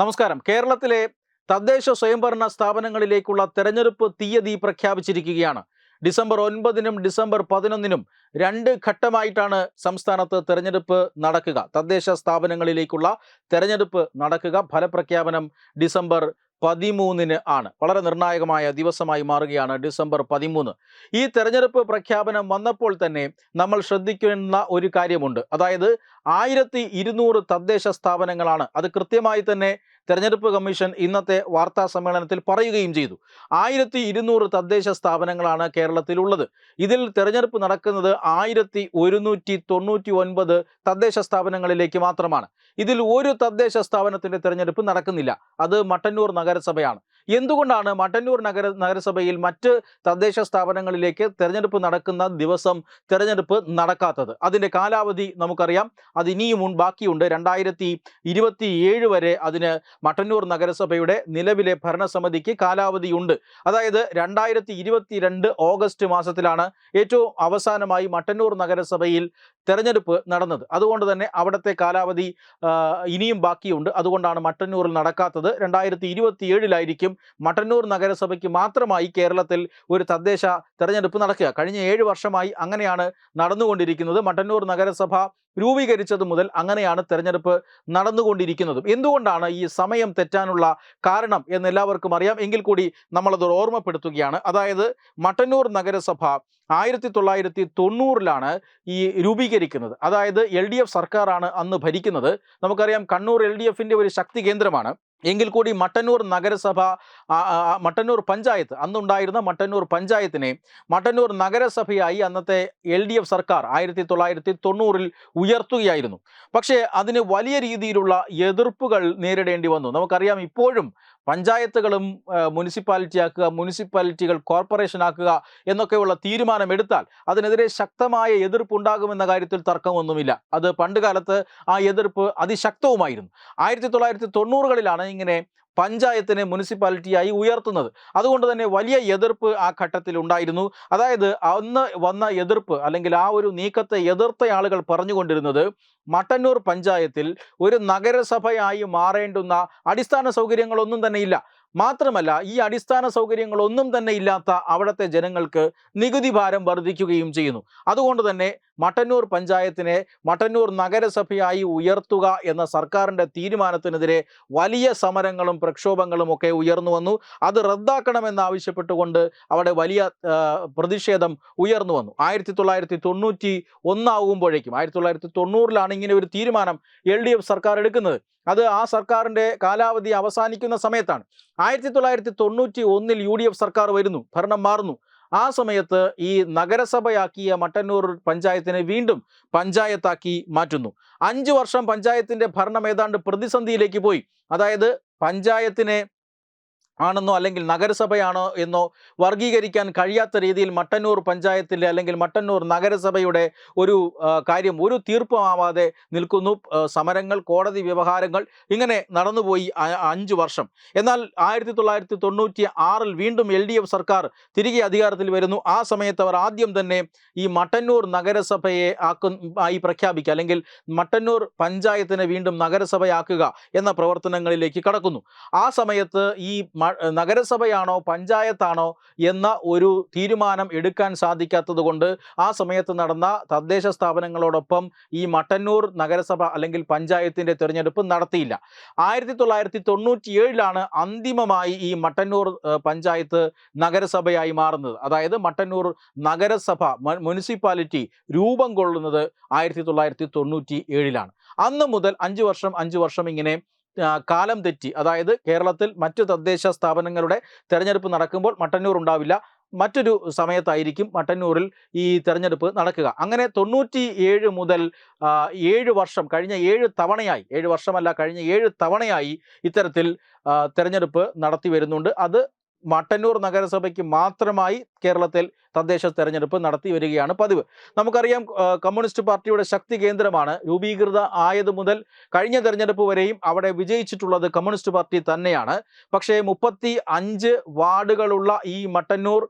നമസ്കാരം. കേരളത്തിലെ തദ്ദേശ സ്വയംഭരണ സ്ഥാപനങ്ങളിലേക്കുള്ള തെരഞ്ഞെടുപ്പ് തീയതി പ്രഖ്യാപിച്ചിരിക്കുകയാണ്. ഡിസംബർ ഒൻപതിനും ഡിസംബർ പതിനൊന്നിനും രണ്ട് ഘട്ടമായിട്ടാണ് സംസ്ഥാനത്ത് തെരഞ്ഞെടുപ്പ് നടക്കുക. തദ്ദേശ സ്ഥാപനങ്ങളിലേക്കുള്ള തെരഞ്ഞെടുപ്പ് നടക്കുക. ഫലപ്രഖ്യാപനം ഡിസംബർ പതിമൂന്നിന് ആണ്. വളരെ നിർണായകമായ ദിവസമായി മാറുകയാണ് ഡിസംബർ പതിമൂന്ന്. ഈ തെരഞ്ഞെടുപ്പ് പ്രഖ്യാപനം വന്നപ്പോൾ തന്നെ നമ്മൾ ശ്രദ്ധിക്കുന്ന ഒരു കാര്യമുണ്ട്. അതായത് ആയിരത്തി ഇരുന്നൂറ് തദ്ദേശ സ്ഥാപനങ്ങളാണ്. അത് കൃത്യമായി തന്നെ തെരഞ്ഞെടുപ്പ് കമ്മീഷൻ ഇന്നത്തെ വാർത്താ സമ്മേളനത്തിൽ പറയുകയും ചെയ്തു. ആയിരത്തി ഇരുന്നൂറ് തദ്ദേശ സ്ഥാപനങ്ങളാണ് കേരളത്തിലുള്ളത്. ഇതിൽ തെരഞ്ഞെടുപ്പ് നടക്കുന്നത് ആയിരത്തി ഒരുന്നൂറ്റി തൊണ്ണൂറ്റി ഒൻപത് തദ്ദേശ സ്ഥാപനങ്ങളിലേക്ക് മാത്രമാണ്. ഇതിൽ ഒരു തദ്ദേശ സ്ഥാപനത്തിന്റെ തെരഞ്ഞെടുപ്പ് നടക്കുന്നില്ല. അത് മട്ടന്നൂർ നഗരസഭയാണ് എന്തുകൊണ്ടാണ് മട്ടന്നൂർ നഗര നഗരസഭയിൽ മറ്റ് തദ്ദേശ സ്ഥാപനങ്ങളിലേക്ക് തെരഞ്ഞെടുപ്പ് നടക്കുന്ന ദിവസം തെരഞ്ഞെടുപ്പ് നടക്കാത്തത്? അതിന്റെ കാലാവധി നമുക്കറിയാം. അത് ഇനിയും ഉൺ- ബാക്കിയുണ്ട്. രണ്ടായിരത്തി ഇരുപത്തി ഏഴ് വരെ അതിന് മട്ടന്നൂർ നഗരസഭയുടെ നിലവിലെ ഭരണസമിതിക്ക് കാലാവധിയുണ്ട് അതായത് രണ്ടായിരത്തി ഇരുപത്തി രണ്ട് ഓഗസ്റ്റ് മാസത്തിലാണ് ഏറ്റവും അവസാനമായി മട്ടന്നൂർ നഗരസഭയിൽ തെരഞ്ഞെടുപ്പ് നടന്നത്. അതുകൊണ്ട് തന്നെ അവിടുത്തെ കാലാവധി ഇനിയും ബാക്കിയുണ്ട്. അതുകൊണ്ടാണ് മട്ടന്നൂരിൽ നടക്കാത്തത്. രണ്ടായിരത്തി ഇരുപത്തി ഏഴിലായിരിക്കും മട്ടന്നൂർ നഗരസഭയ്ക്ക് മാത്രമായി കേരളത്തിൽ ഒരു തദ്ദേശ തെരഞ്ഞെടുപ്പ് നടക്കുക. കഴിഞ്ഞ ഏഴ് വർഷമായി അങ്ങനെയാണ് നടന്നുകൊണ്ടിരിക്കുന്നത്. മട്ടന്നൂർ നഗരസഭ രൂപീകരിച്ചത് മുതൽ അങ്ങനെയാണ് തെരഞ്ഞെടുപ്പ് നടന്നുകൊണ്ടിരിക്കുന്നതും. എന്തുകൊണ്ടാണ് ഈ സമയം തെറ്റാനുള്ള കാരണം എന്ന് എല്ലാവർക്കും അറിയാം. എങ്കിൽ കൂടി നമ്മളത് ഓർമ്മപ്പെടുത്തുകയാണ്. അതായത് മട്ടന്നൂർ നഗരസഭ ആയിരത്തി തൊള്ളായിരത്തി തൊണ്ണൂറിലാണ് ഈ രൂപീകരിക്കുന്നത്. അതായത് എൽ ഡി എഫ് സർക്കാരാണ് അന്ന് ഭരിക്കുന്നത്. നമുക്കറിയാം കണ്ണൂർ എൽ ഡി എഫിന്റെ ഒരു ശക്തി കേന്ദ്രമാണ്. എങ്കിൽ കൂടി മട്ടന്നൂർ നഗരസഭ മട്ടന്നൂർ പഞ്ചായത്ത് അന്നുണ്ടായിരുന്ന മട്ടന്നൂർ പഞ്ചായത്തിനെ മട്ടന്നൂർ നഗരസഭയായി അന്നത്തെ എൽ ഡി എഫ് സർക്കാർ ആയിരത്തി തൊള്ളായിരത്തി തൊണ്ണൂറിൽ ഉയർത്തുകയായിരുന്നു. പക്ഷേ അതിന് വലിയ രീതിയിലുള്ള എതിർപ്പുകൾ നേരിടേണ്ടി വന്നു. നമുക്കറിയാം ഇപ്പോഴും പഞ്ചായത്തുകളും മുനിസിപ്പാലിറ്റി ആക്കുക മുനിസിപ്പാലിറ്റികൾ കോർപ്പറേഷൻ ആക്കുക എന്നൊക്കെയുള്ള തീരുമാനമെടുത്താൽ അതിനെതിരെ ശക്തമായ എതിർപ്പ് ഉണ്ടാകുമെന്ന കാര്യത്തിൽ തർക്കമൊന്നുമില്ല. അത് പണ്ടുകാലത്ത് ആ എതിർപ്പ് അതിശക്തവുമായിരുന്നു. ആയിരത്തി തൊള്ളായിരത്തി തൊണ്ണൂറുകളിലാണ് ഇങ്ങനെ പഞ്ചായത്തിനെ മുനിസിപ്പാലിറ്റിയായി ഉയർത്തുന്നത്. അതുകൊണ്ട് തന്നെ വലിയ എതിർപ്പ് ആ ഘട്ടത്തിൽ ഉണ്ടായിരുന്നു. അതായത് അന്ന് വന്ന എതിർപ്പ് അല്ലെങ്കിൽ ആ ഒരു നീക്കത്തെ എതിർത്ത ആളുകൾ പറഞ്ഞുകൊണ്ടിരുന്നത് മട്ടന്നൂർ പഞ്ചായത്തിൽ ഒരു നഗരസഭയായി മാറേണ്ടുന്ന അടിസ്ഥാന സൗകര്യങ്ങളൊന്നും തന്നെ ഇല്ല. മാത്രമല്ല ഈ അടിസ്ഥാന സൗകര്യങ്ങളൊന്നും തന്നെ ഇല്ലാത്ത അവിടുത്തെ ജനങ്ങൾക്ക് നികുതി ഭാരം വർദ്ധിക്കുകയും ചെയ്യുന്നു. അതുകൊണ്ട് തന്നെ മട്ടന്നൂർ പഞ്ചായത്തിനെ മട്ടന്നൂർ നഗരസഭയായി ഉയർത്തുക എന്ന സർക്കാരിന്റെ തീരുമാനത്തിനെതിരെ വലിയ സമരങ്ങളും പ്രക്ഷോഭങ്ങളും ഒക്കെ ഉയർന്നു വന്നു. അത് റദ്ദാക്കണമെന്നാവശ്യപ്പെട്ടുകൊണ്ട് അവിടെ വലിയ പ്രതിഷേധം ഉയർന്നു വന്നു. ആയിരത്തി തൊള്ളായിരത്തി തൊണ്ണൂറ്റി ഒന്നാകുമ്പോഴേക്കും ആയിരത്തി തൊള്ളായിരത്തി തൊണ്ണൂറിലാണ് ഇങ്ങനെ ഒരു തീരുമാനം എൽ ഡി എഫ് സർക്കാർ എടുക്കുന്നത്. അത് ആ സർക്കാരിന്റെ കാലാവധി അവസാനിക്കുന്ന സമയത്താണ്. ആയിരത്തി തൊള്ളായിരത്തി തൊണ്ണൂറ്റി ഒന്നിൽ യു ഡി എഫ് സർക്കാർ വരുന്നു ഭരണം മാറുന്നു. ആ സമയത്ത് ഈ നഗരസഭയാക്കിയ മട്ടന്നൂർ പഞ്ചായത്തിനെ വീണ്ടും പഞ്ചായത്താക്കി മാറ്റുന്നു. അഞ്ച് വർഷം പഞ്ചായത്തിന്റെ ഭരണം ഏതാണ്ട് പ്രതിസന്ധിയിലേക്ക് പോയി. അതായത് പഞ്ചായത്തിനെ ആണെന്നോ അല്ലെങ്കിൽ നഗരസഭയാണോ എന്നോ വർഗീകരിക്കാൻ കഴിയാത്ത രീതിയിൽ മട്ടന്നൂർ പഞ്ചായത്തിന്റെ അല്ലെങ്കിൽ മട്ടന്നൂർ നഗരസഭയുടെ ഒരു കാര്യം ഒരു തീർപ്പുമാവാതെ നിൽക്കുന്നു. സമരങ്ങൾ കോടതി വ്യവഹാരങ്ങൾ ഇങ്ങനെ നടന്നുപോയി അഞ്ച് വർഷം. എന്നാൽ ആയിരത്തി തൊള്ളായിരത്തി തൊണ്ണൂറ്റി ആറിൽ വീണ്ടും എൽ ഡി എഫ് സർക്കാർ തിരികെ അധികാരത്തിൽ വരുന്നു. ആ സമയത്ത് അവർ ആദ്യം തന്നെ ഈ മട്ടന്നൂർ നഗരസഭയെ ആക്കു ആയി പ്രഖ്യാപിക്കുക. അല്ലെങ്കിൽ മട്ടന്നൂർ പഞ്ചായത്തിനെ വീണ്ടും നഗരസഭയാക്കുക എന്ന പ്രവർത്തനങ്ങളിലേക്ക് കടക്കുന്നു. ആ സമയത്ത് ഈ നഗരസഭയാണോ പഞ്ചായത്താണോ എന്ന ഒരു തീരുമാനം എടുക്കാൻ സാധിക്കാത്തത് ആ സമയത്ത് നടന്ന തദ്ദേശ സ്ഥാപനങ്ങളോടൊപ്പം ഈ മട്ടന്നൂർ നഗരസഭ അല്ലെങ്കിൽ പഞ്ചായത്തിന്റെ തിരഞ്ഞെടുപ്പ് നടത്തിയില്ല. ആയിരത്തി തൊള്ളായിരത്തി തൊണ്ണൂറ്റി ഏഴിലാണ് അന്തിമമായി ഈ മട്ടന്നൂർ പഞ്ചായത്ത് നഗരസഭയായി മാറുന്നത്. അതായത് മട്ടന്നൂർ നഗരസഭ മുനിസിപ്പാലിറ്റി രൂപം കൊള്ളുന്നത് ആയിരത്തി തൊള്ളായിരത്തി തൊണ്ണൂറ്റി ഏഴിലാണ് അന്ന് മുതൽ അഞ്ച് വർഷം അഞ്ച് വർഷം ഇങ്ങനെ കാലം തെറ്റി. അതായത് കേരളത്തിൽ മറ്റു തദ്ദേശ സ്ഥാപനങ്ങളുടെ തെരഞ്ഞെടുപ്പ് നടക്കുമ്പോൾ മട്ടന്നൂർ ഉണ്ടാവില്ല. മറ്റൊരു സമയത്തായിരിക്കും മട്ടന്നൂരിൽ ഈ തെരഞ്ഞെടുപ്പ് നടക്കുക. അങ്ങനെ തൊണ്ണൂറ്റി ഏഴ് മുതൽ ഏഴ് വർഷം കഴിഞ്ഞ ഏഴ് തവണയായി ഏഴ് വർഷമല്ല കഴിഞ്ഞ ഏഴ് തവണയായി ഇത്തരത്തിൽ തെരഞ്ഞെടുപ്പ് നടത്തി വരുന്നുണ്ട്. അത് മട്ടന്നൂർ നഗരസഭയ്ക്ക് മാത്രമായി കേരളത്തിൽ തദ്ദേശ തെരഞ്ഞെടുപ്പ് നടത്തി വരികയാണ് പതിവ്. നമുക്കറിയാം കമ്മ്യൂണിസ്റ്റ് പാർട്ടിയുടെ ശക്തി കേന്ദ്രമാണ്. രൂപീകൃത ആയത് മുതൽ കഴിഞ്ഞ തെരഞ്ഞെടുപ്പ് വരെയും അവിടെ വിജയിച്ചിട്ടുള്ളത് കമ്മ്യൂണിസ്റ്റ് പാർട്ടി തന്നെയാണ്. പക്ഷേ മുപ്പത്തി അഞ്ച് വാർഡുകളുള്ള ഈ മട്ടന്നൂർ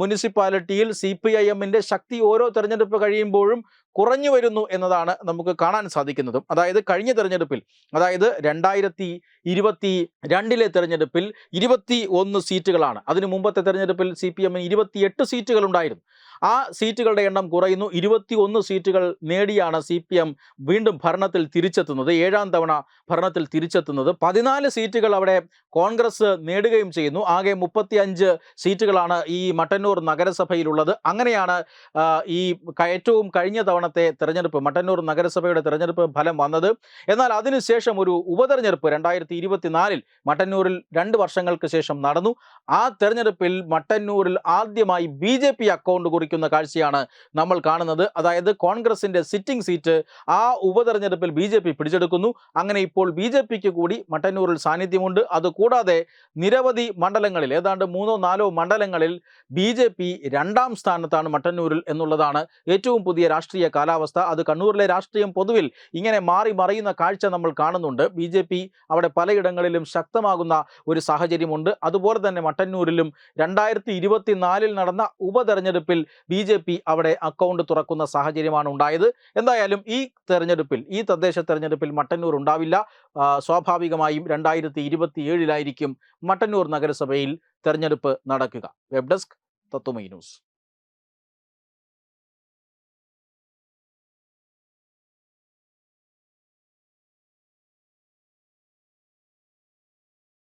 മുനിസിപ്പാലിറ്റിയിൽ സി പി ഐ എമ്മിന്റെ ശക്തി ഓരോ തെരഞ്ഞെടുപ്പ് കഴിയുമ്പോഴും കുറഞ്ഞു വരുന്നു എന്നതാണ് നമുക്ക് കാണാൻ സാധിക്കുന്നതും. അതായത് കഴിഞ്ഞ തെരഞ്ഞെടുപ്പിൽ അതായത് രണ്ടായിരത്തി ഇരുപത്തി രണ്ടിലെ തെരഞ്ഞെടുപ്പിൽ ഇരുപത്തി ഒന്ന് സീറ്റുകളാണ്. അതിനു മുമ്പത്തെ തെരഞ്ഞെടുപ്പിൽ സി പി എമ്മിന് ഇരുപത്തിയെട്ട് സീറ്റുകൾ ഉണ്ടായിരുന്നു ആ സീറ്റുകളുടെ എണ്ണം കുറയുന്നു. ഇരുപത്തി ഒന്ന് സീറ്റുകൾ നേടിയാണ് സി പി എം വീണ്ടും ഭരണത്തിൽ തിരിച്ചെത്തുന്നത്. ഏഴാം തവണ ഭരണത്തിൽ തിരിച്ചെത്തുന്നത്. പതിനാല് സീറ്റുകൾ അവിടെ കോൺഗ്രസ് നേടുകയും ചെയ്യുന്നു. ആകെ മുപ്പത്തി അഞ്ച് സീറ്റുകളാണ് ഈ മട്ടന്നൂർ നഗരസഭയിലുള്ളത്. അങ്ങനെയാണ് ഈ ഏറ്റവും കഴിഞ്ഞ തവണത്തെ തെരഞ്ഞെടുപ്പ് മട്ടന്നൂർ നഗരസഭയുടെ തെരഞ്ഞെടുപ്പ് ഫലം വന്നത്. എന്നാൽ അതിനുശേഷം ഒരു ഉപതെരഞ്ഞെടുപ്പ് രണ്ടായിരത്തി ഇരുപത്തിനാലിൽ മട്ടന്നൂരിൽ രണ്ട് വർഷങ്ങൾക്ക് ശേഷം നടന്നു. ആ തെരഞ്ഞെടുപ്പിൽ മട്ടന്നൂരിൽ ആദ്യമായി ബി അക്കൗണ്ട് അക്കൗണ്ട് കാഴ്ചയാണ് നമ്മൾ കാണുന്നത്. അതായത് കോൺഗ്രസിന്റെ സിറ്റിംഗ് സീറ്റ് ആ ഉപതെരഞ്ഞെടുപ്പിൽ ബി പിടിച്ചെടുക്കുന്നു. അങ്ങനെ ഇപ്പോൾ ബി കൂടി മട്ടന്നൂരിൽ സാന്നിധ്യമുണ്ട്. അതുകൂടാതെ നിരവധി മണ്ഡലങ്ങളിൽ ഏതാണ്ട് മൂന്നോ നാലോ മണ്ഡലങ്ങളിൽ ബി രണ്ടാം സ്ഥാനത്താണ് മട്ടന്നൂരിൽ എന്നുള്ളതാണ് ഏറ്റവും പുതിയ രാഷ്ട്രീയ കാലാവസ്ഥ. അത് കണ്ണൂരിലെ രാഷ്ട്രീയം പൊതുവിൽ ഇങ്ങനെ മാറി മറിയുന്ന കാഴ്ച നമ്മൾ കാണുന്നുണ്ട്. ബി ജെ പി അവിടെ പലയിടങ്ങളിലും ശക്തമാകുന്ന ഒരു സാഹചര്യമുണ്ട്. അതുപോലെ തന്നെ മട്ടന്നൂരിലും രണ്ടായിരത്തി ഇരുപത്തിനാലിൽ നടന്ന ഉപതെരഞ്ഞെടുപ്പിൽ ബി ജെ പി അവിടെ അക്കൗണ്ട് തുറക്കുന്ന സാഹചര്യമാണ് ഉണ്ടായത്. എന്തായാലും ഈ തെരഞ്ഞെടുപ്പിൽ ഈ തദ്ദേശ തെരഞ്ഞെടുപ്പിൽ മട്ടന്നൂർ ഉണ്ടാവില്ല. സ്വാഭാവികമായും രണ്ടായിരത്തി ഇരുപത്തി ഏഴിലായിരിക്കും മട്ടന്നൂർ നഗരസഭയിൽ തെരഞ്ഞെടുപ്പ് നടക്കുക. Web desk Tatwamayi news.